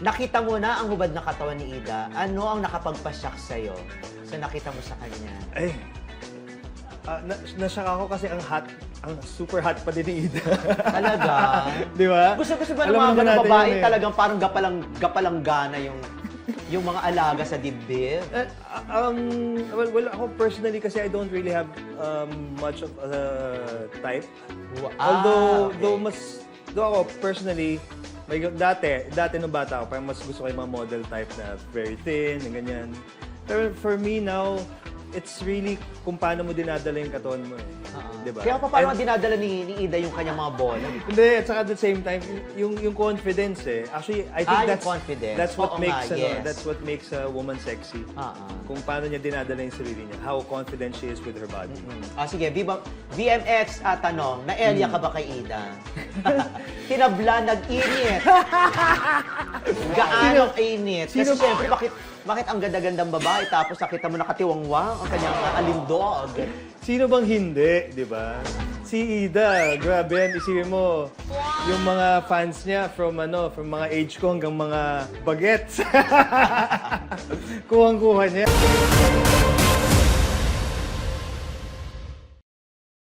nakita mo na ang hubad na katawan ni Ida. Ano ang nakapagpasyak sa'yo sa nakita mo sa kanya? Ay, ah, na, nashock ako kasi ang hot, ang super hot pa din ni Ida. Talaga? Di ba? Gusto gusto ba ng mga ganun babae yun eh. talagang parang gapalang gapalang gana yung yung mga alaga sa dibdib? Uh, um, well, well, ako personally kasi I don't really have um, much of a type. Wa- Although, ah, okay. though mas, though ako personally, may, dati, dati nung bata ako, parang mas gusto ko yung mga model type na very thin, na ganyan. Pero for me now, it's really kung paano mo dinadala yung katawan mo eh. Ah. Diba? Kaya pa paano And- dinadala ni, ni Ida yung kanyang mga bola? Hindi, at saka at the same time, yung yung confidence eh. Actually, I think Ah, yung that's confidence. that's what Oo makes nga, ano, yes. that's what makes a woman sexy. Ah, ah. Kung paano niya dinadala yung sarili niya, how confident she is with her body. Ah, sige, Viva, VMX at tanong, na-area ka ba kay Ida? Tinabla, nag-init. Gaano init? Kasi sino- siyempre, bakit, bakit ang ganda-gandang babae tapos nakita mo nakatiwangwang ang kanyang alindog? Sino bang hindi, di ba? Si Ida, grabe yan. Isipin mo, yung mga fans niya from ano, from mga age ko hanggang mga bagets. Kuhang-kuha niya.